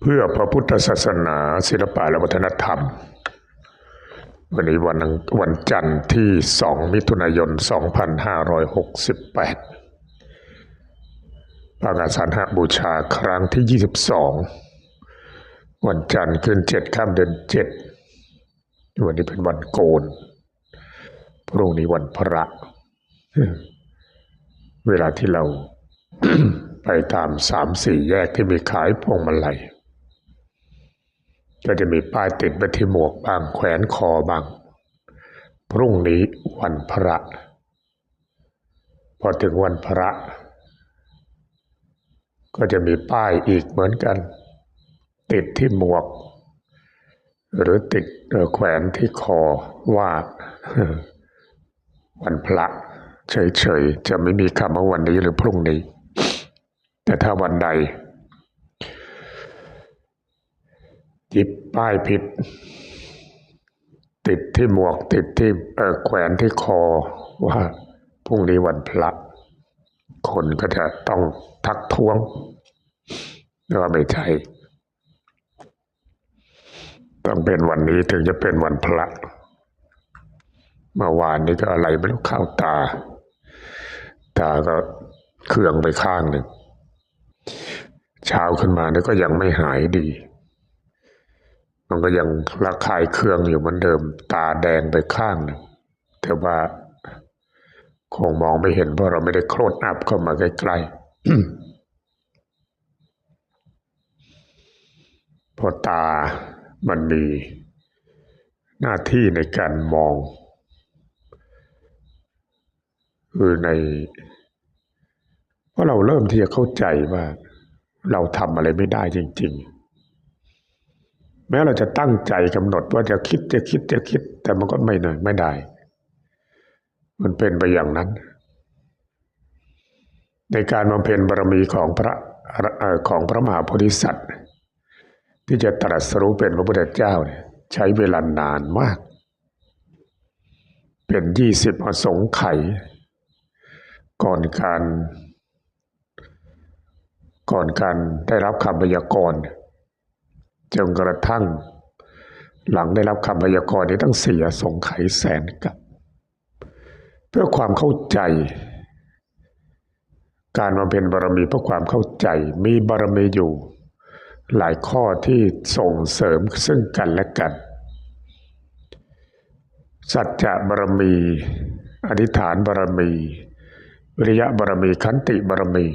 เพื่อพระพุทธศาสนาศิลปะและวัฒนธรรม วันนี้วันอังวันจันทร์ที่ 2 มิถุนายน 2568ปางอาสาหบูชาครั้งที่ 22 วันจันทร์ขึ้น 7 ข้ามเดือน 7 วันนี้เป็นวันโกน พรุ่งนี้วันพระ เวลาที่เราไปตามสามสี่แยกที่มีขายพวงมาลัย ก็จะมีป้ายติดไปที่หมวกบางแขวนคอบาง พรุ่งนี้วันพระ พอถึงวันพระ ก็จะมีป้ายอีกเหมือนกัน ติดที่หมวก หรือติดเอแขวนที่คอว่าวันพระเฉยๆ จะไม่มีคำว่าวันนี้หรือพรุ่งนี้ แต่ถ้าวันใด หยิบป้ายผิด ติดที่หมวกติดที่เออแขวนที่คอว่าพรุ่งนี้วันพระคนก็จะต้องทักท้วงว่าไม่ใช่ต้องเป็นวันนี้ถึงจะเป็นวันพระเมื่อวานนี้ก็อะไรไม่รู้เข้าตา ตาก็เครื่องไปข้างหนึ่งเช้าขึ้นมาเนี่ยก็ยังไม่หายดี มันก็ยังระคายเคืองอยู่เหมือนเดิม ตาแดงไปข้างหนึ่งแต่ว่าคงมองไม่เห็นเพราะเราไม่ได้โคลดอัพเข้ามาใกล้ๆเพราะตามันมีหน้าที่ในการมอง คือในเพราะเราเริ่มที่จะเข้าใจว่า เราทำอะไรไม่ได้จริง ๆ แม้เราจะตั้งใจกำหนดว่าจะคิดจะคิดจะคิด แต่มันก็ไม่ได้ไม่ได้ มันเป็นไปอย่างนั้น ในการบำเพ็ญบารมีของพระของพระมหาโพธิสัตว์ ที่จะตรัสรู้เป็นพระพุทธเจ้าเนี่ยใช้เวลานานมาก เป็นยี่สิบอสงไขยก่อนการ ก่อนการได้รับคำพยากรณ์ จนกระทั่ง หลังได้รับคำพยากรณ์นี้ตั้งเสียสงไขแสนกับ เพื่อความเข้าใจ การมาเป็นบารมีเพื่อความเข้าใจมีบารมีอยู่ หลายข้อที่ส่งเสริมซึ่งกันและกัน สัจจะบารมี อธิษฐานบารมี วิริยะบารมี ขันติบารมี